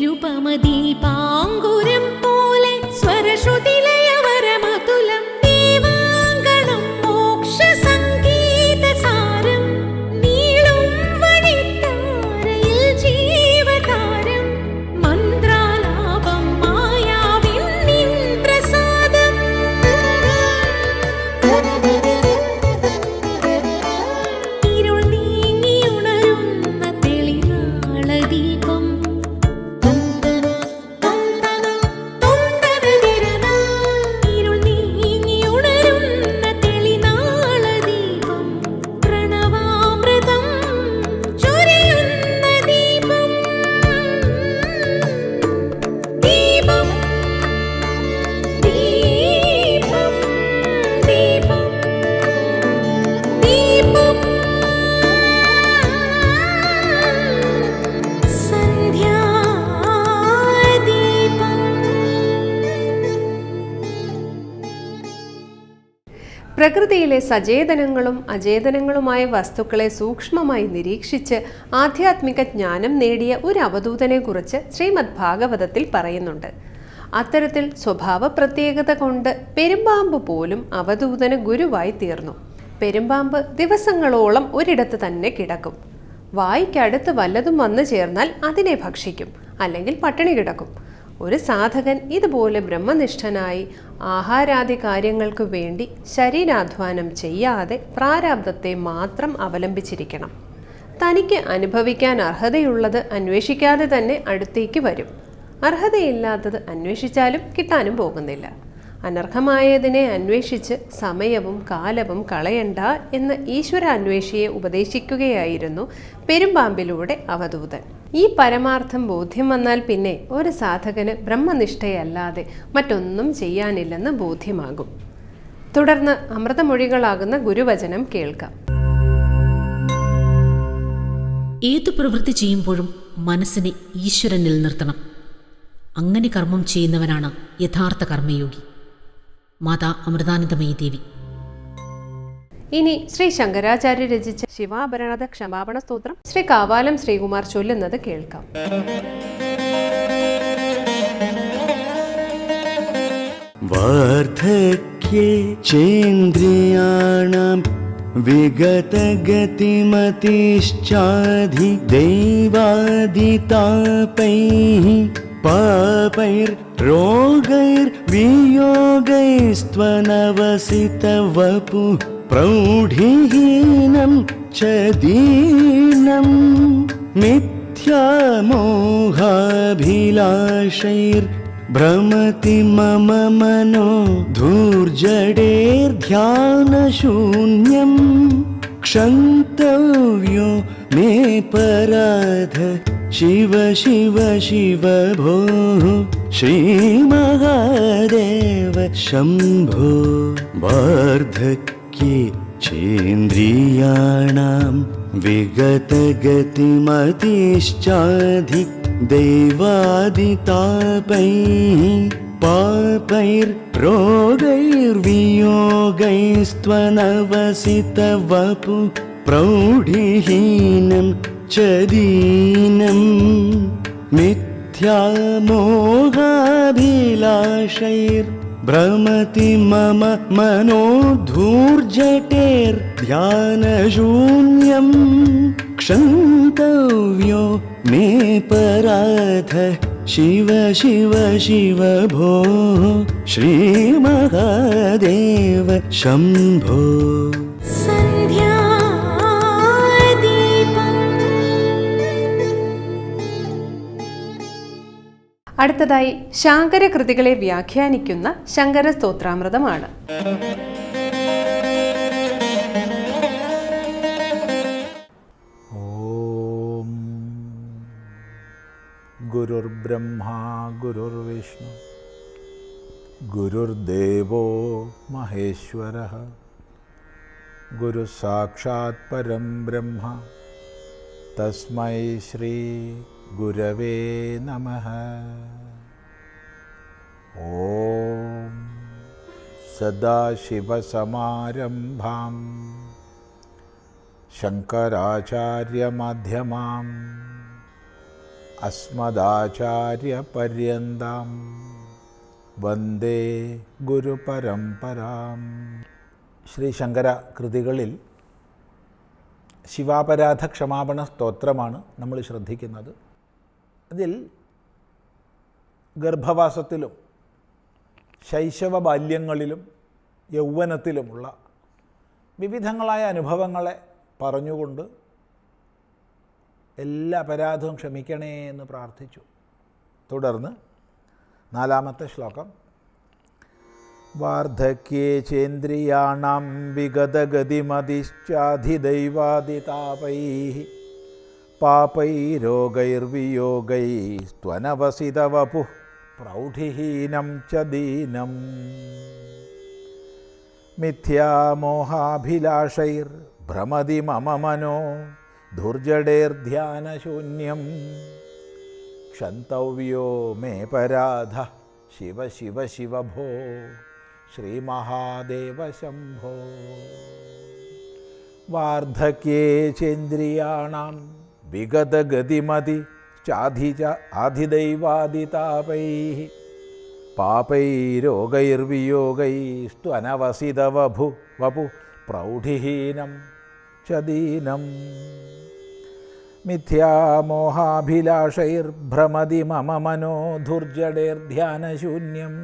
നിരുപമദീപാങ്കുരം പ്രകൃതിയിലെ സചേതനങ്ങളും അചേതനങ്ങളുമായ വസ്തുക്കളെ സൂക്ഷ്മമായി നിരീക്ഷിച്ച് ആധ്യാത്മിക ജ്ഞാനം നേടിയ ഒരു അവധൂതനെക്കുറിച്ച് ശ്രീമദ് ഭാഗവതത്തിൽ പറയുന്നുണ്ട്. അത്തരത്തിൽ സ്വഭാവ പ്രത്യേകത കൊണ്ട് പെരുമ്പാമ്പ് പോലും അവധൂതന് ഗുരുവായി തീർന്നു. പെരുമ്പാമ്പ് ദിവസങ്ങളോളം ഒരിടത്ത് തന്നെ കിടക്കും. വായിക്കടുത്ത് വല്ലതും വന്നു ചേർന്നാൽ അതിനെ ഭക്ഷിക്കും അല്ലെങ്കിൽ പട്ടിണി കിടക്കും. ഒരു സാധകൻ ഇതുപോലെ ബ്രഹ്മനിഷ്ഠനായി ആഹാരാദി കാര്യങ്ങൾക്ക് വേണ്ടി ശരീരാധ്വാനം ചെയ്യാതെ പ്രാരാബ്ദത്തെ മാത്രം അവലംബിച്ചിരിക്കണം. തനിക്ക് അനുഭവിക്കാൻ അർഹതയുള്ളത് അന്വേഷിക്കാതെ തന്നെ അടുത്തേക്ക് വരും. അർഹതയില്ലാത്തത് അന്വേഷിച്ചാലും കിട്ടാനും പോകുന്നില്ല. അനർഹമായതിനെ അന്വേഷിച്ച് സമയവും കാലവും കളയണ്ട എന്ന് ഈശ്വരാന്വേഷിയെ ഉപദേശിക്കുകയായിരുന്നു പെരുമ്പാമ്പിലൂടെ അവധൂതൻ. ഈ പരമാർത്ഥം ബോധ്യം വന്നാൽ പിന്നെ ഒരു സാധകന് ബ്രഹ്മനിഷ്ഠയല്ലാതെ മറ്റൊന്നും ചെയ്യാനില്ലെന്ന് ബോധ്യമാകും. തുടർന്ന് അമൃതമൊഴികളാകുന്ന ഗുരുവചനം കേൾക്കാം. ഏതു പ്രവൃത്തി ചെയ്യുമ്പോഴും മനസ്സിനെ ഈശ്വരനിൽ നിർത്തണം. അങ്ങനെ കർമ്മം ചെയ്യുന്നവനാണ് യഥാർത്ഥ കർമ്മയോഗി. മാതാ അമൃതാനന്ദമയി ദേവി. ഇനി ശ്രീ ശങ്കരാചാര്യ രചിച്ച ശിവാഭരണത ക്ഷമാപണ സ്തോത്രം ശ്രീ കാവാലം ശ്രീകുമാർ ചൊല്ലുന്നത് കേൾക്കാം. വാർദ്ധക്യേ ദൈവാദിതാപൈ പാപൈർ രോഗൈർ पापैर्रोगैर्वियोगैस्त्वनवसितवपु प्रौढिहीनं च दीनं मिथ्यामोहाभिलाषैर्भ्रमति मम मनो धूर्जडेर्ध्यानशून्यम् क्षन्तव्यो मे पराध शिव शिव शिव भोः श्रीमहादेव शम्भो वार्धक्ये चेन्द्रियाणां विगतगतिमतिश्चाधि दैवादितापैः पापैर्रोगैर्वियोगैस्त्वनवसितवपु प्रौढिहीनं च दीनं मिथ्यामोहाभिलाषैर्भ्रमति मम मनोधूर्जटेर्ध्यानशून्यं क्षन्तव्यो मे पराध शिव शिव शिव भो श्रीमहादेव शम्भो। सन्ध्या അടുത്തതായി ശാങ്കര കൃതികളെ വ്യാഖ്യാനിക്കുന്ന ശങ്കര സ്തോത്രാമൃതമാണ് ഓം. ഗുരുർ ബ്രഹ്മാ ഗുരുർ വിഷ്ണു ഗുരുർദേവോ മഹേശ്വര ഗുരു സാക്ഷാത് പരം ബ്രഹ്മ തസ്മൈ ശ്രീ ഗുരവേ നമ. ഓം സദാശിവസമാരംഭാം. ശങ്കരാചാര്യമധ്യമാം. അസ്മദാചാര്യപര്യന്താം. വന്ദേ ഗുരുപരംപരാം ശ്രീ ശങ്കര കൃതികളിൽ ശിവാപരാധ ക്ഷമാപണ സ്തോത്രമാണ് നമ്മൾ ശ്രദ്ധിക്കുന്നത്. അതിൽ ഗർഭവാസത്തിലും ശൈശവ ബാല്യങ്ങളിലും യൗവനത്തിലുമുള്ള വിവിധങ്ങളായ അനുഭവങ്ങളെ പറഞ്ഞുകൊണ്ട് എല്ലാ അപരാധവും ക്ഷമിക്കണേ എന്ന് പ്രാർത്ഥിച്ചു. തുടർന്ന് നാലാമത്തെ ശ്ലോകം. വാർദ്ധക്യേ ചേന്ദ്രിയാണം വിഗതഗതിമതിശ്ചാധിദൈവാദിതാപൈ पापैरोगैर्वियोगैस्त्वनवसितवपुः प्रौढिहीनं च दीनम्। मिथ्यामोहाभिलाषैर्भ्रमदि मम मनो दुर्जडेर्ध्यानशून्यं क्षन्तव्यो मे पराध शिव शिव शिव भो श्रीमहादेवशम्भो। वार्धक्ये चेन्द्रियाणां विगतगतिमति चाधिच आधिदैवादितापैः पापैरोगैर्वियोगैस्तु अनवसितवभु वपु प्रौढिहीनं च दीनम् मिथ्यामोहाभिलाषैर्भ्रमति मम मनो धुर्जडेर्ध्यानशून्यं।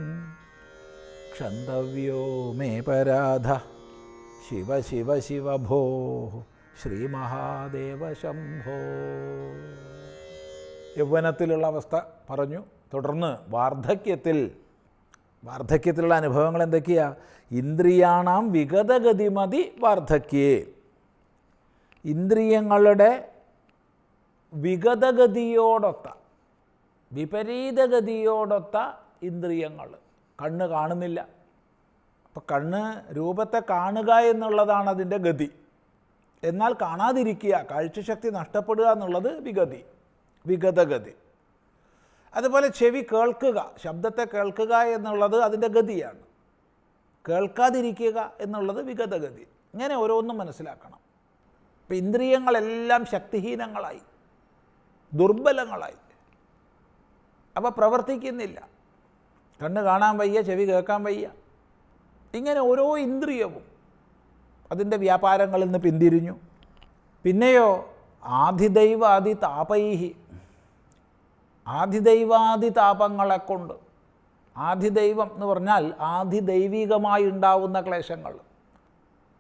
क्षन्तव्यो मे पराधः। शिव शिव शिव भोः ശ്രീമഹാദേവ ശംഭോ യൗവനത്തിലുള്ള അവസ്ഥ പറഞ്ഞു. തുടർന്ന് വാർദ്ധക്യത്തിൽ വാർദ്ധക്യത്തിലുള്ള അനുഭവങ്ങൾ എന്തൊക്കെയാ? ഇന്ദ്രിയാണാം വിഗതഗതിമതി വാർദ്ധക്യേ. ഇന്ദ്രിയങ്ങളുടെ വിഗതഗതിയോടൊത്ത വിപരീതഗതിയോടൊത്ത ഇന്ദ്രിയങ്ങൾ. കണ്ണ് കാണുന്നില്ല. അപ്പം കണ്ണ് രൂപത്തെ കാണുക എന്നുള്ളതാണ് അതിന്റെ ഗതി. എന്നാൽ കാണാതിരിക്കുക കാഴ്ചശക്തി നഷ്ടപ്പെടുക എന്നുള്ളത് വിഗതി വിഗതഗതി. അതുപോലെ ചെവി കേൾക്കുക ശബ്ദത്തെ കേൾക്കുക എന്നുള്ളത് അതിന്റെ ഗതിയാണ്. കേൾക്കാതിരിക്കുക എന്നുള്ളത് വിഗതഗതി. ഇങ്ങനെ ഓരോന്നും മനസ്സിലാക്കണം. ഇപ്പം ഇന്ദ്രിയങ്ങളെല്ലാം ശക്തിഹീനങ്ങളായി ദുർബലങ്ങളായി. അപ്പോൾ പ്രവർത്തിക്കുന്നില്ല. കണ്ണ് കാണാൻ വയ്യ ചെവി കേൾക്കാൻ വയ്യ. ഇങ്ങനെ ഓരോ ഇന്ദ്രിയവും അതിന്റെ വ്യാപാരങ്ങളിൽ നിന്ന് പിന്തിരിഞ്ഞു. പിന്നെയോ ആധിദൈവാദി താപൈഹി ആധിദൈവാദി താപങ്ങളെ കൊണ്ട് ആധിദൈവം എന്ന് പറഞ്ഞാൽ ആധിദൈവികമായി ഉണ്ടാവുന്ന ക്ലേശങ്ങൾ.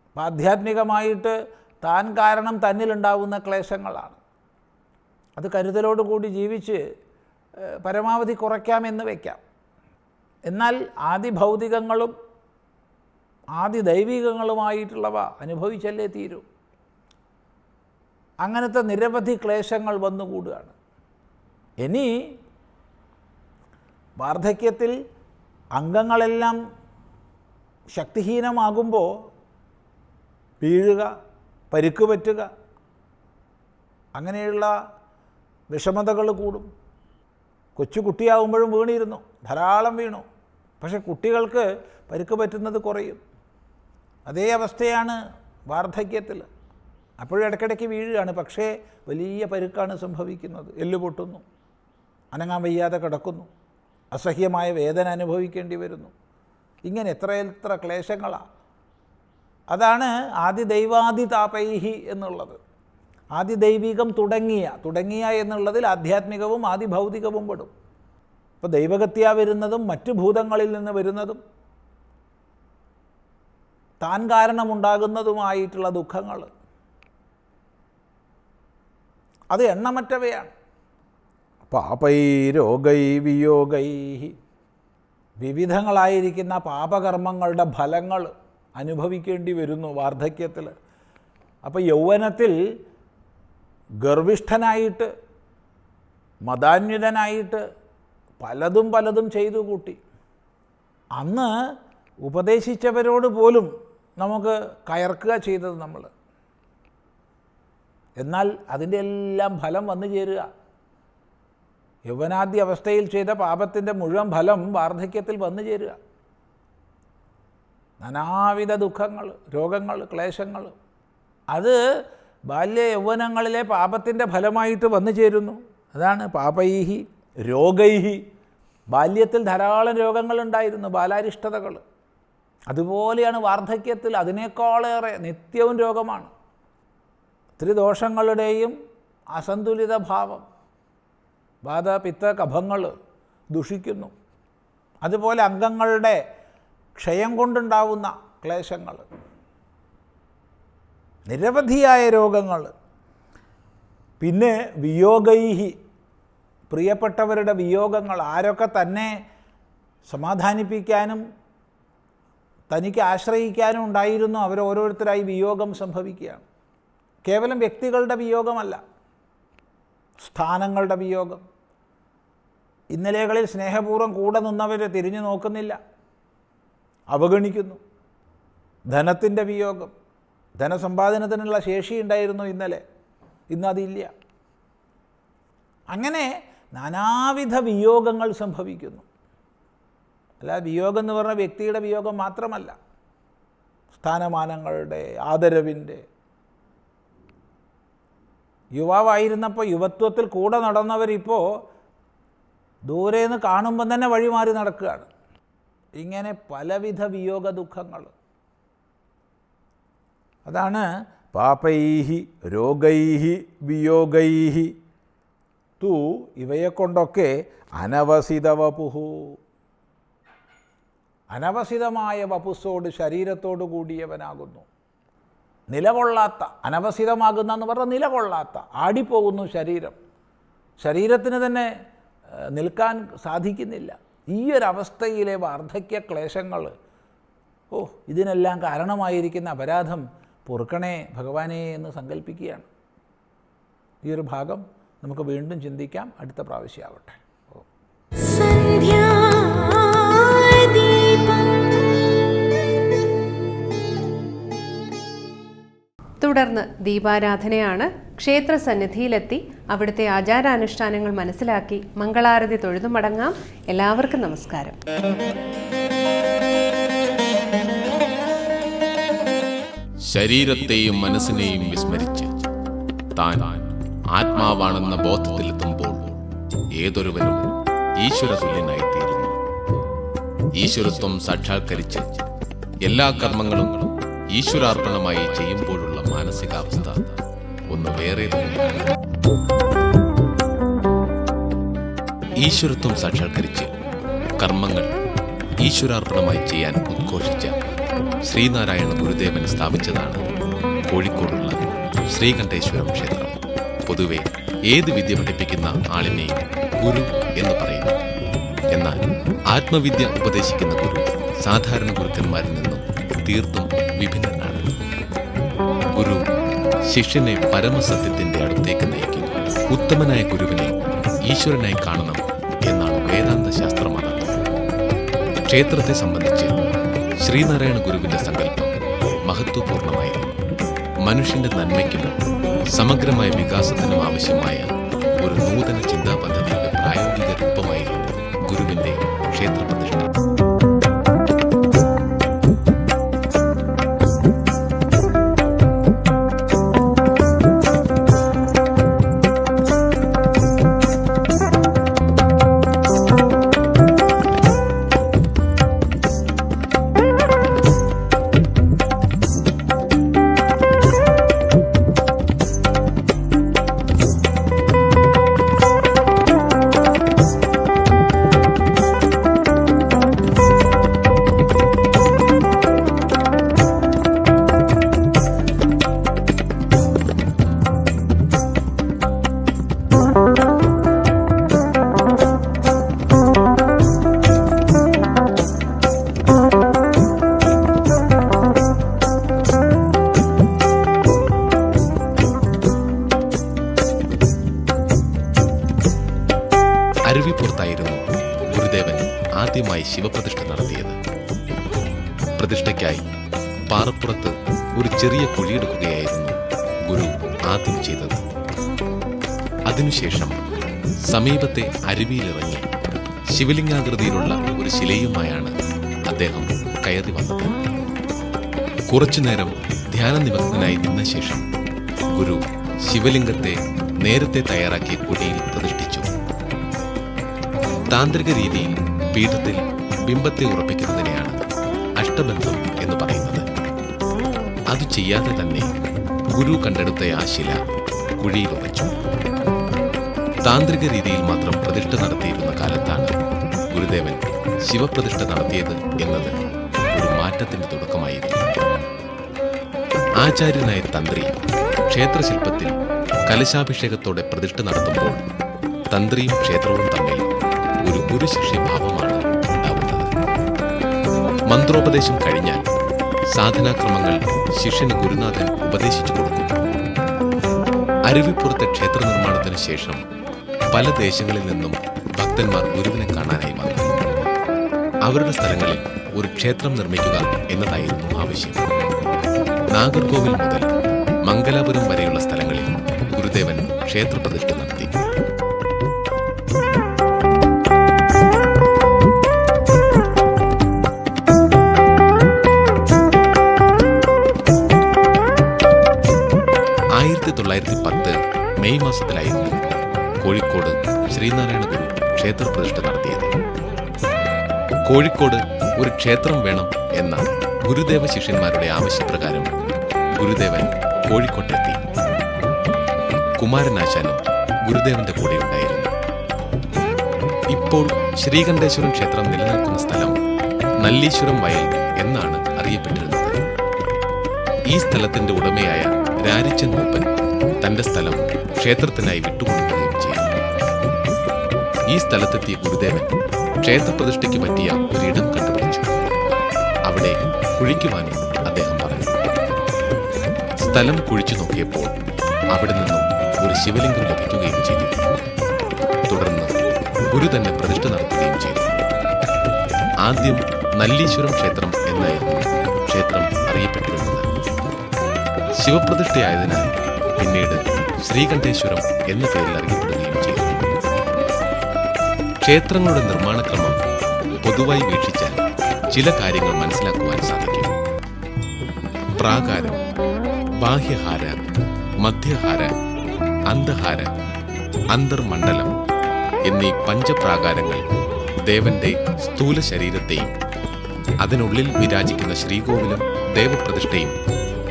അപ്പം ആധ്യാത്മികമായിട്ട് താൻ കാരണം തന്നിലുണ്ടാവുന്ന ക്ലേശങ്ങളാണ്. അത് കരുതലോടുകൂടി ജീവിച്ച് പരമാവധി കുറയ്ക്കാമെന്ന് വയ്ക്കാം. എന്നാൽ ആദി ഭൗതികങ്ങളും ആദി ദൈവികങ്ങളുമായിട്ടുള്ളവ അനുഭവിച്ചല്ലേ തീരൂ. അങ്ങനത്തെ നിരവധി ക്ലേശങ്ങൾ വന്നുകൂടുകയാണ് ഇനി വാർദ്ധക്യത്തിൽ അംഗങ്ങളെല്ലാം ശക്തിഹീനമാകുമ്പോൾ വീഴുക പരിക്ക് പറ്റുക അങ്ങനെയുള്ള വിഷമതകൾ കൂടും. കൊച്ചു കുട്ടിയാകുമ്പോഴും വീണിരുന്നു ധാരാളം വീണു. പക്ഷെ കുട്ടികൾക്ക് പരിക്ക് പറ്റുന്നത് കുറയും. അതേ അവസ്ഥയാണ് വാർദ്ധക്യത്തിൽ. അപ്പോഴും ഇടയ്ക്കിടയ്ക്ക് വീഴുകയാണ്. പക്ഷേ വലിയ പരുക്കാണ് സംഭവിക്കുന്നത്. എല്ല് പൊട്ടുന്നു. അനങ്ങാൻ വയ്യാതെ കിടക്കുന്നു. അസഹ്യമായ വേദന അനുഭവിക്കേണ്ടി വരുന്നു. ഇങ്ങനെ എത്ര എത്ര ക്ലേശങ്ങളാണ് അതാണ് ആദി ദൈവാദി താപൈഹി എന്നുള്ളത്. ആദി ദൈവികം തുടങ്ങിയ തുടങ്ങിയ എന്നുള്ളതിൽ ആധ്യാത്മികവും ആദി ഭൗതികവും പെടും. ഇപ്പോൾ ദൈവഗത്യ വരുന്നതും മറ്റു ഭൂതങ്ങളിൽ നിന്ന് വരുന്നതും താൻ കാരണമുണ്ടാകുന്നതുമായിട്ടുള്ള ദുഃഖങ്ങൾ. അത് എണ്ണമറ്റവയാണ്. പാപൈ രോഗൈ വിയോഗൈ വിവിധങ്ങളായിരിക്കുന്ന പാപകർമ്മങ്ങളുടെ ഫലങ്ങൾ അനുഭവിക്കേണ്ടി വരുന്നു വാർദ്ധക്യത്തിൽ. അപ്പോൾ യൗവനത്തിൽ ഗർവിഷ്ഠനായിട്ട് മതാന്വിതനായിട്ട് പലതും പലതും ചെയ്തു കൂട്ടി അന്ന് ഉപദേശിച്ചവരോട് പോലും നമുക്ക് കയർക്കുക ചെയ്തത് നമ്മൾ. എന്നാൽ അതിന്റെ എല്ലാം ഫലം വന്നു ചേരുക. യൗവനാദ്യ അവസ്ഥയിൽ ചെയ്ത പാപത്തിന്റെ മുഴുവൻ ഫലം വാർദ്ധക്യത്തിൽ വന്നു ചേരുക. നാനാവിധ ദുഃഖങ്ങൾ രോഗങ്ങൾ ക്ലേശങ്ങൾ അത് ബാല്യ യൗവനങ്ങളിലെ പാപത്തിന്റെ ഫലമായിട്ട് വന്നു ചേരുന്നു. അതാണ് പാപൈഹി രോഗൈഹി. ബാല്യത്തിൽ ധാരാളം രോഗങ്ങളുണ്ടായിരുന്നു ബാലാരിഷ്ടതകൾ. അതുപോലെയാണ് വാർദ്ധക്യത്തിൽ അതിനേക്കാളേറെ നിത്യവും രോഗമാണ്. ഒത്തിരി ദോഷങ്ങളുടെയും അസന്തുലിത ഭാവം വാത പിത്ത കഫങ്ങൾ ദുഷിക്കുന്നു. അതുപോലെ അംഗങ്ങളുടെ ക്ഷയം കൊണ്ടുണ്ടാവുന്ന ക്ലേശങ്ങൾ നിരവധിയായ രോഗങ്ങൾ. പിന്നെ വിയോഗൈഹി പ്രിയപ്പെട്ടവരുടെ വിയോഗങ്ങൾ ആരൊക്കെ തന്നെ സമാധാനിപ്പിക്കാനും തനിക്ക് ആശ്രയിക്കാനും ഉണ്ടായിരുന്നു. അവരോരോരുത്തരായി വിയോഗം സംഭവിക്കുകയാണ്. കേവലം വ്യക്തികളുടെ വിയോഗമല്ല സ്ഥാനങ്ങളുടെ വിയോഗം. ഇന്നലെകളിൽ സ്നേഹപൂർവം കൂടെ നിന്നവർ തിരിഞ്ഞു നോക്കുന്നില്ല അവഗണിക്കുന്നു. ധനത്തിന്റെ വിയോഗം ധനസമ്പാദനത്തിനുള്ള ശേഷി ഉണ്ടായിരുന്നു ഇന്നലെ ഇന്നതില്ല അങ്ങനെ നാനാവിധ വിയോഗങ്ങൾ സംഭവിക്കുന്നു. അല്ല വിയോഗം എന്ന് പറഞ്ഞ വ്യക്തിയുടെ വിയോഗം മാത്രമല്ല. സ്ഥാനമാനങ്ങളുടെ ആദരവിന്റെ. യുവാവായിരുന്നപ്പോൾ യുവത്വത്തിൽ കൂടെ നടന്നവരിപ്പോൾ ദൂരെ നിന്ന് കാണുമ്പം തന്നെ വഴിമാറി നടക്കുകയാണ്. ഇങ്ങനെ പലവിധ വിയോഗ ദുഃഖങ്ങൾ. അതാണ് പാപൈഹി രോഗൈഹി വിയോഗൈഹി. തു ഇവയെക്കൊണ്ടൊക്കെ അനവസിത വപുഹു അനവസിതമായ വപുസ്സോട് ശരീരത്തോട് കൂടിയവനാകുന്നു. നിലകൊള്ളാത്ത അനവസിതമാകുന്ന എന്ന് പറഞ്ഞാൽ നിലകൊള്ളാത്ത ആടിപ്പോകുന്നു ശരീരം. ശരീരത്തിന് തന്നെ നിൽക്കാൻ സാധിക്കുന്നില്ല. ഈ ഒരു വാർദ്ധക്യ ക്ലേശങ്ങൾ ഓ ഇതിനെല്ലാം കാരണമായിരിക്കുന്ന അപരാധം പൊറുക്കണേ ഭഗവാനെ എന്ന് സങ്കല്പിക്കുകയാണ് ഈ ഒരു ഭാഗം നമുക്ക് വീണ്ടും ചിന്തിക്കാം. അടുത്ത പ്രാവശ്യമാവട്ടെ തുടർന്ന് ദീപാരാധനയാണ് ക്ഷേത്ര സന്നിധിയിലെത്തി അവിടുത്തെ ആചാരാനുഷ്ഠാനങ്ങൾ മനസ്സിലാക്കി മംഗളാരതി തൊഴുതു മടങ്ങാം എല്ലാവർക്കും നമസ്കാരം. ശരീരത്തെയും മനസ്സിനെയും വിസ്മരിച്ച് താൻ ആത്മാവാണെന്ന ബോധത്തിലെത്തുമ്പോൾ ഏതൊരുവനും ഈശ്വരതുല്യനായിത്തീരുന്നു. ഈശ്വരത്വം സാക്ഷാത്കരിച്ച് എല്ലാ കർമ്മങ്ങളും ഈശ്വരാർപ്പണമായി ചെയ്യുമ്പോഴുള്ള മാനസികാവസ്ഥ ഒന്ന് വേറെ ഈശ്വരത്വം സാക്ഷാത്കരിച്ച് കർമ്മങ്ങൾ ഈശ്വരാർപ്പണമായി ചെയ്യാൻ ഉദ്ഘോഷിച്ച ശ്രീനാരായണ ഗുരുദേവൻ സ്ഥാപിച്ചതാണ് കോഴിക്കോടുള്ള ശ്രീകണ്ഠേശ്വരം ക്ഷേത്രം. പൊതുവെ ഏത് വിദ്യ പഠിപ്പിക്കുന്ന ആളിനെയും ഗുരു എന്ന് പറയുന്നു. എന്നാൽ ആത്മവിദ്യ ഉപദേശിക്കുന്ന ഗുരു സാധാരണ ഗുരുക്കന്മാരിൽ നിന്നും തീർത്തും വിഭിന്നനാണ്. ഗുരു ശിഷ്യനെ പരമസത്യത്തിന്റെ അടുത്തേക്ക് നയിക്കുന്നു. ഉത്തമനായ ഗുരുവിനെ ഈശ്വരനായി കാണണം എന്നാണ് വേദാന്ത ശാസ്ത്രമത ക്ഷേത്രത്തെ സംബന്ധിച്ച് ശ്രീനാരായണ ഗുരുവിന്റെ സങ്കല്പം മഹത്വപൂർണമായിരുന്നു. മനുഷ്യന്റെ നന്മയ്ക്കും സമഗ്രമായ വികാസത്തിനും ആവശ്യമായ ഒരു നൂതന ചിന്താ പദ്ധതിയുടെ അരുവിയിലിറങ്ങി ശിവലിംഗാകൃതിയിലുള്ള ഒരു ശിലയുമായാണ് അദ്ദേഹം കയറി വന്നത്. കുറച്ചുനേരം ധ്യാനനിമഗ്നനായി നിന്ന ശേഷം ഗുരു ശിവലിംഗത്തെ നേരത്തെ തയ്യാറാക്കിയ കുടിയിൽ പ്രതിഷ്ഠിച്ചു. താന്ത്രിക രീതിയിൽ പീഠത്തിൽ ബിംബത്തെ ഉറപ്പിക്കുന്നതിനെയാണ് അഷ്ടബന്ധം എന്ന് പറയുന്നത്. അത് ചെയ്യാതെ തന്നെ ഗുരു കണ്ടെടുത്ത ആ ശില കുഴിയിൽ ഉറച്ചു താന്ത്രിക രീതിയിൽ മാത്രം പ്രതിഷ്ഠ നടത്തിയിരുന്ന കാലത്താണ് ഗുരുദേവൻ ശിവപ്രതിഷ്ഠ നടത്തിയത് എന്നത് ഒരു മാറ്റത്തിന്റെ തുടക്കമായിരുന്നു. ആചാര്യനായ തന്ത്രി ക്ഷേത്രശില്പത്തിൽ കലശാഭിഷേകത്തോടെ പ്രതിഷ്ഠ നടത്തുമ്പോൾ തന്ത്രിയും ക്ഷേത്രവും തമ്മിൽ ഒരു ഗുരുശിഷ്യഭാവമാണ് ഉണ്ടാവുന്നത്. മന്ത്രോപദേശം കഴിഞ്ഞാൽ സാധനാക്രമങ്ങൾ ശിഷ്യന് ഗുരുനാഥൻ ഉപദേശിച്ചു കൊടുക്കും. അരുവിപ്പുറത്തെ ക്ഷേത്ര നിർമ്മാണത്തിന് ശേഷം പല ദേശങ്ങളിൽ നിന്നും ഭക്തന്മാർ ഗുരുവിനെ കാണാനായി വന്നു. അവരുടെ സ്ഥലങ്ങളിൽ ഒരു ക്ഷേത്രം നിർമ്മിക്കുക എന്നതായിരുന്നു ആവശ്യം. നാഗർകോവിൽ മുതൽ മംഗലാപുരം വരെയുള്ള സ്ഥലങ്ങളിൽ ഗുരുദേവൻ ക്ഷേത്രപ്രതിഷ്ഠ ക്ഷേത്രപ്രതിഷ്ഠ നടത്തിയത്. കോഴിക്കോട് ഒരു ക്ഷേത്രം വേണം എന്ന ഗുരുദേവ ശിഷ്യന്മാരുടെ ആവശ്യപ്രകാരം ഗുരുദേവൻ കോഴിക്കോട്ടെത്തി. കുമാരനാശാനും ഗുരുദേവന്റെ കൂടെ ഉണ്ടായിരുന്നു. ഇപ്പോൾ ശ്രീകണ്ഠേശ്വരം ക്ഷേത്രം നിലനിൽക്കുന്ന സ്ഥലം നല്ലീശ്വരം വയൽ എന്നാണ് അറിയപ്പെട്ടിരുന്നത്. ഈ സ്ഥലത്തിന്റെ ഉടമയായ രാരിച്ചൻ മൂപ്പൻ തന്റെ സ്ഥലം ക്ഷേത്രത്തിനായി വിട്ടുകൊണ്ടു ഈ സ്ഥലത്തെത്തിയ ഗുരുദേവൻ ക്ഷേത്രപ്രതിഷ്ഠയ്ക്ക് പറ്റിയ ഒരിടം കണ്ടുപിടിച്ചു. അവിടെ കുഴിക്കുവാനും അദ്ദേഹം പറഞ്ഞു. സ്ഥലം കുഴിച്ചു നോക്കിയപ്പോൾ അവിടെ നിന്നും ഒരു ശിവലിംഗം ലഭിക്കുകയും ചെയ്തു. തുടർന്ന് ഗുരു തന്നെ പ്രതിഷ്ഠ നടത്തുകയും ചെയ്തു. ആദ്യം നല്ലീശ്വരം ക്ഷേത്രം എന്നായിരുന്നു ക്ഷേത്രം അറിയപ്പെട്ടിരുന്നത്. ശിവപ്രതിഷ്ഠയായതിനാൽ പിന്നീട് ശ്രീകണ്ഠേശ്വരം എന്ന പേരിൽ അറിയപ്പെടുകയും ചെയ്തു. ക്ഷേത്രങ്ങളുടെ നിർമ്മാണക്രമം പൊതുവായി വീക്ഷിച്ചാൽ ചില കാര്യങ്ങൾ മനസ്സിലാക്കുവാൻ സാധിക്കും. പ്രാകാരം ബാഹ്യഹാര മധ്യഹാര അന്തഹാര അന്തർമണ്ഡലം എന്നീ പഞ്ചപ്രാകാരങ്ങൾ ദേവന്റെ സ്ഥൂല ശരീരത്തെയും അതിനുള്ളിൽ വിരാജിക്കുന്ന ശ്രീകോവിലും ദേവപ്രതിഷ്ഠയും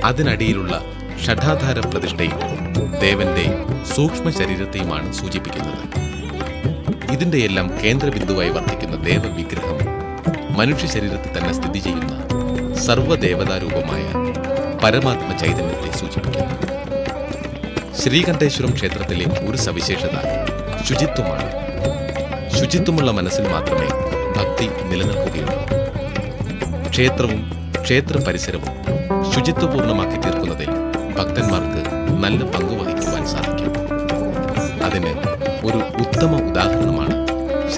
അതിനടിയിലുള്ള ഷഠാധാര പ്രതിഷ്ഠയും ദേവന്റെ സൂക്ഷ്മ ശരീരത്തെയുമാണ് സൂചിപ്പിക്കുന്നത്. ഇതിന്റെയെല്ലാം കേന്ദ്രബിന്ദുവായി വർദ്ധിക്കുന്ന ദേവവിഗ്രഹം മനുഷ്യ ശരീരത്തിൽ തന്നെ സ്ഥിതി ചെയ്യുന്ന സർവദേവതാരൂപമായ പരമാത്മ ചൈതന്യത്തെ സൂചിപ്പിക്കുന്നു. ശ്രീകണ്ഠേശ്വരം ക്ഷേത്രത്തിലെ ഒരു സവിശേഷത ശുചിത്വമാണ്. ശുചിത്വമുള്ള മനസ്സിൽ മാത്രമേ ഭക്തി നിലനിൽക്കുകയുള്ളൂ. ക്ഷേത്രവും ക്ഷേത്ര പരിസരവും ശുചിത്വപൂർണമാക്കി തീർക്കുന്നതിൽ ഭക്തന്മാർക്ക് നല്ല പങ്ക് വഹിക്കുവാൻ സാധിക്കും. അതിന് ഒരു ഉത്തമ ഉദാഹരണമാണ്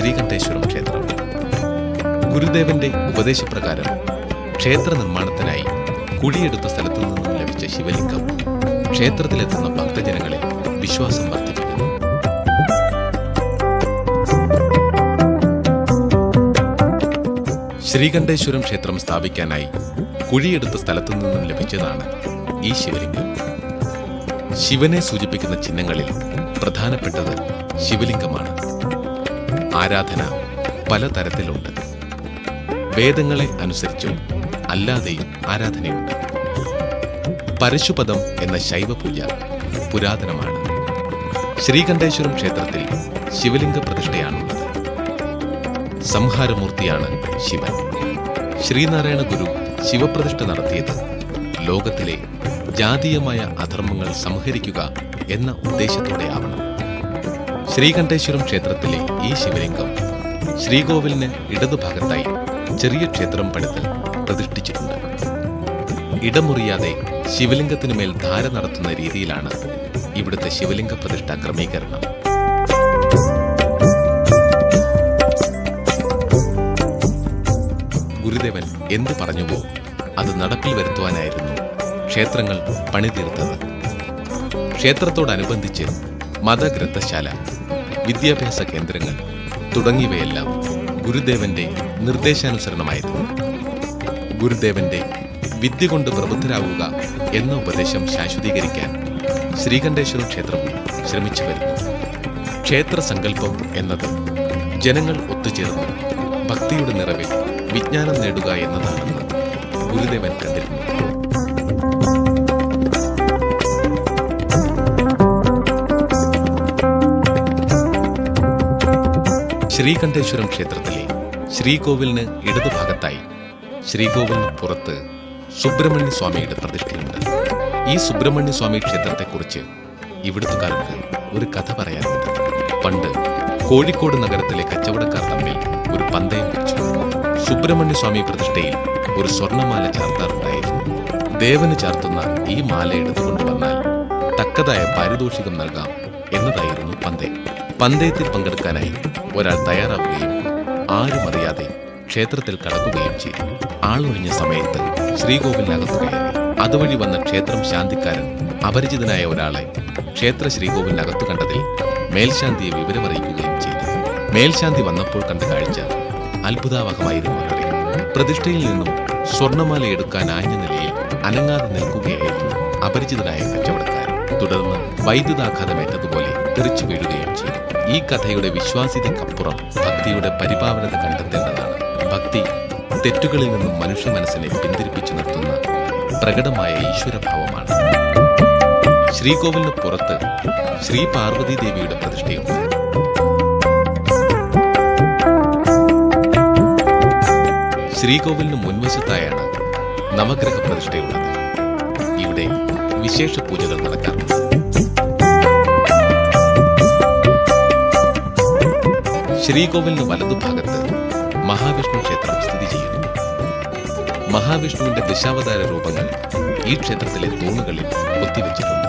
ശ്രീകണ്ഠേശ്വരം ക്ഷേത്രം. ഗുരുദേവന്റെ ഉപദേശപ്രകാരം ക്ഷേത്ര നിർമ്മാണത്തിനായി കുഴിയെടുത്ത സ്ഥലത്തു നിന്നും ലഭിച്ച ശിവലിംഗം ക്ഷേത്രത്തിലെത്തുന്ന ഭക്തജനങ്ങളിൽ വിശ്വാസം വർദ്ധിപ്പിക്കുന്നു. ശ്രീകണ്ഠേശ്വരം ക്ഷേത്രം സ്ഥാപിക്കാനായി കുഴിയെടുത്ത സ്ഥലത്തു നിന്നും ലഭിച്ചതാണ് ഈ ശിവലിംഗം. ശിവനെ സൂചിപ്പിക്കുന്ന ചിഹ്നങ്ങളിൽ പ്രധാനപ്പെട്ടത് ശിവലിംഗമാണ്. ആരാധന പലതരത്തിലുണ്ട്. വേദങ്ങളെ അനുസരിച്ചും അല്ലാതെയും ആരാധനയുണ്ട്. പരശുപദം എന്ന ശൈവപൂജ പുരാതനമാണ്. ശ്രീകണ്ഠേശ്വരം ക്ഷേത്രത്തിൽ ശിവലിംഗ പ്രതിഷ്ഠയാണുള്ളത്. സംഹാരമൂർത്തിയാണ് ശിവൻ. ശ്രീനാരായണ ഗുരു ശിവപ്രതിഷ്ഠ നടത്തിയത് ലോകത്തിലെ ജാതീയമായ അധർമ്മങ്ങൾ സംഹരിക്കുക എന്ന ഉദ്ദേശത്തോടെയാവണം. ശ്രീകണ്ഠേശ്വരം ക്ഷേത്രത്തിലെ ഈ ശിവലിംഗം ശ്രീകോവിലിന് ഇടതുഭാഗത്തായി ചെറിയ ക്ഷേത്രം പണിത് പ്രതിഷ്ഠിച്ചിട്ടുണ്ട്. ഇടമുറിയാതെ ശിവലിംഗത്തിനു മേൽ ധാര നടത്തുന്ന രീതിയിലാണ് ഇവിടുത്തെ ശിവലിംഗ പ്രതിഷ്ഠ ക്രമീകരണം. ഗുരുദേവൻ എന്ത് പറഞ്ഞുവോ അത് നടപ്പിൽ വരുത്തുവാനായിരുന്നു ക്ഷേത്രങ്ങൾ പണിതീർത്തത്. ക്ഷേത്രത്തോടനുബന്ധിച്ച് മതഗ്രന്ഥശാല വിദ്യാഭ്യാസ കേന്ദ്രങ്ങൾ തുടങ്ങിയവയെല്ലാം ഗുരുദേവന്റെ നിർദ്ദേശാനുസരണമായിരുന്നു. ഗുരുദേവന്റെ വിദ്യ കൊണ്ട് പ്രബുദ്ധരാകുക എന്ന ഉപദേശം ശാശ്വതീകരിക്കാൻ ശ്രീകണ്ഠേശ്വര ക്ഷേത്രം ശ്രമിച്ചു വരുന്നു ക്ഷേത്ര സങ്കല്പം എന്നത് ജനങ്ങൾ ഒത്തുചേർന്ന് ഭക്തിയുടെ നിറവിൽ വിജ്ഞാനം നേടുക എന്നതാണെന്ന് ഗുരുദേവൻ കണ്ടിരുന്നു. ശ്രീകണ്ഠേശ്വരം ക്ഷേത്രത്തിലെ ശ്രീകോവിലിന് ഇടതുഭാഗത്തായി ശ്രീകോവിലിന് പുറത്ത് സുബ്രഹ്മണ്യ സ്വാമിയുടെ പ്രതിഷ്ഠയുണ്ട്. ഈ സുബ്രഹ്മണ്യ സ്വാമി ക്ഷേത്രത്തെക്കുറിച്ച് ഇവിടുത്തുകാർക്ക് ഒരു കഥ പറയാനുണ്ട്. പണ്ട് കോഴിക്കോട് നഗരത്തിലെ കച്ചവടക്കാർ തമ്മിൽ ഒരു പന്തയം വെച്ചു. സുബ്രഹ്മണ്യ സ്വാമി പ്രതിഷ്ഠയിൽ ഒരു സ്വർണമാല ചാർത്താറുണ്ടായിരുന്നു. ദേവന് ചാർത്തുന്ന ഈ മാല എടുത്തുകൊണ്ട് വന്നാൽ തക്കതായ പാരിതോഷികം നൽകാം എന്നതായിരുന്നു പന്തയം. പന്തയത്തിൽ പങ്കെടുക്കാനായി ഒരാൾ തയ്യാറാവുകയും ആരും അറിയാതെ ക്ഷേത്രത്തിൽ കടക്കുകയും ചെയ്തു. ആളൊഴിഞ്ഞ സമയത്ത് ശ്രീകോവിലിനകത്ത് അതുവഴി വന്ന ക്ഷേത്രം ശാന്തിക്കാരൻ അപരിചിതനായ ഒരാളെ ക്ഷേത്ര ശ്രീകോവിലിനകത്തു കണ്ടതിൽ മേൽശാന്തിയെ വിവരമറിയിക്കുകയും ചെയ്തു. മേൽശാന്തി വന്നപ്പോൾ കണ്ട കാഴ്ച അത്ഭുതാവഹമായിരുന്നു അത്രേ പ്രതിഷ്ഠയിൽ നിന്നും സ്വർണമാല എടുക്കാൻ ആഞ്ഞ നിലയിൽ അനങ്ങാതെ നിൽക്കുകയായിരുന്നു അപരിചിതനായ കച്ചവടക്കാരൻ. തുടർന്ന് വൈദ്യുതാഘാതമേറ്റതുപോലെ തെറിച്ചു വീഴുകയും ചെയ്തു. ഈ കഥയുടെ വിശ്വാസ്യതയ്ക്കപ്പുറം ഭക്തിയുടെ പരിപാവനത കണ്ടെത്തേണ്ടതാണ്. ഭക്തി തെറ്റുകളിൽ നിന്നും മനുഷ്യ മനസ്സിനെ പിന്തിരിപ്പിച്ചു നിർത്തുന്ന പ്രകടമായ ഈശ്വരഭാവമാണ്. ശ്രീകോവിലിന് പുറത്ത് ശ്രീ പാർവതി ദേവിയുടെ പ്രതിഷ്ഠയുണ്ട്. ശ്രീകോവിലിന് മുൻവശത്തായാണ് നവഗ്രഹ പ്രതിഷ്ഠയുള്ളത്. ഇവിടെ വിശേഷ പൂജകൾ നടക്കാറുണ്ട്. ശ്രീകോവിലിന് വലതുഭാഗത്ത് മഹാവിഷ്ണു ക്ഷേത്രം സ്ഥിതി ചെയ്യുന്നു. മഹാവിഷ്ണുവിന്റെ ദശാവതാര രൂപങ്ങൾ ഈ ക്ഷേത്രത്തിലെ തൂണുകളിൽ കൊത്തിവെച്ചിട്ടുണ്ട്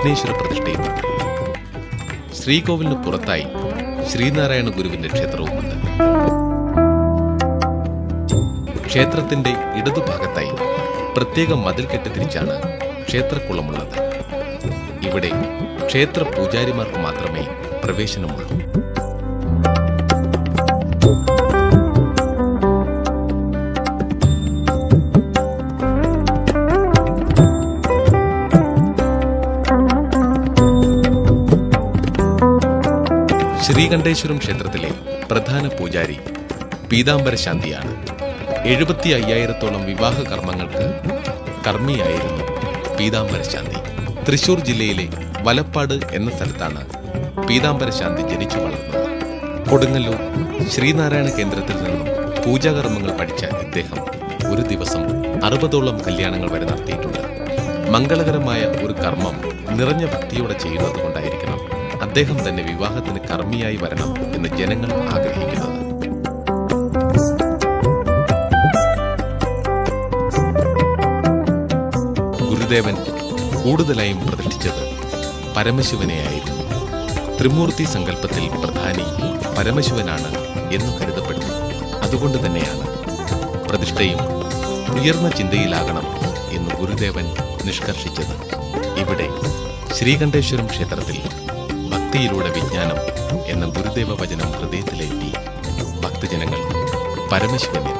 വിഘ്നേശ്വര പ്രതിഷ്ഠയും ശ്രീകോവിലിന് പുറത്തായി ശ്രീനാരായണ ഗുരുവിന്റെ ക്ഷേത്രവുമുണ്ട്. ക്ഷേത്രത്തിന്റെ ഇടതുഭാഗത്തായി പ്രത്യേക മതിൽ കെട്ടിത്തിരിച്ചാണ് ക്ഷേത്രക്കുളമുള്ളത്. ഇവിടെ ക്ഷേത്ര പൂജാരിമാർക്ക് മാത്രമേ പ്രവേശനമുള്ളൂ. ശ്രീകണ്ഠേശ്വരം ക്ഷേത്രത്തിലെ പ്രധാന പൂജാരി പീതാംബര ശാന്തിയാണ്. എഴുപത്തി അയ്യായിരത്തോളം വിവാഹ കർമ്മങ്ങൾക്ക് കർമ്മിയായിരുന്നു പീതാംബര ശാന്തി. തൃശൂർ ജില്ലയിലെ വലപ്പാട് എന്ന സ്ഥലത്താണ് പീതാംബര ശാന്തി ജനിച്ചു വളർന്നത്. കൊടുങ്ങല്ലൂർ ശ്രീനാരായണ കേന്ദ്രത്തിൽ നിന്നും പൂജാകർമ്മങ്ങൾ പഠിച്ച ഇദ്ദേഹം ഒരു ദിവസം അറുപതോളം കല്യാണങ്ങൾ വരെ നടത്തിയിട്ടുണ്ട്. മംഗളകരമായ ഒരു കർമ്മം നിറഞ്ഞ ഭക്തിയോടെ ചെയ്യുന്നത് കൊണ്ടായിരിക്കണം അദ്ദേഹം തന്നെ വിവാഹത്തിന് കർമ്മിയായി വരണം എന്ന് ജനങ്ങൾ ആഗ്രഹിക്കുന്നത്. ഗുരുദേവൻ കൂടുതലായും പ്രതിഷ്ഠിച്ചത് പരമശിവനെയായിരുന്നു. ത്രിമൂർത്തി സങ്കല്പത്തിൽ പ്രധാനി പരമശിവനാണ് എന്ന് കരുതപ്പെട്ടു അതുകൊണ്ട് തന്നെയാണ് പ്രതിഷ്ഠയും ഉയർന്ന ചിന്തയിലാകണം എന്ന് ഗുരുദേവൻ നിഷ്കർഷിച്ചത്. ഇവിടെ ശ്രീകണ്ഠേശ്വരം ക്ഷേത്രത്തിൽ ഭക്തിയിലൂടെ വിജ്ഞാനം എന്ന ഗുരുദേവ വചനം ഹൃദയത്തിലേറ്റി. ഭക്തജനങ്ങൾ പരമശിവനെ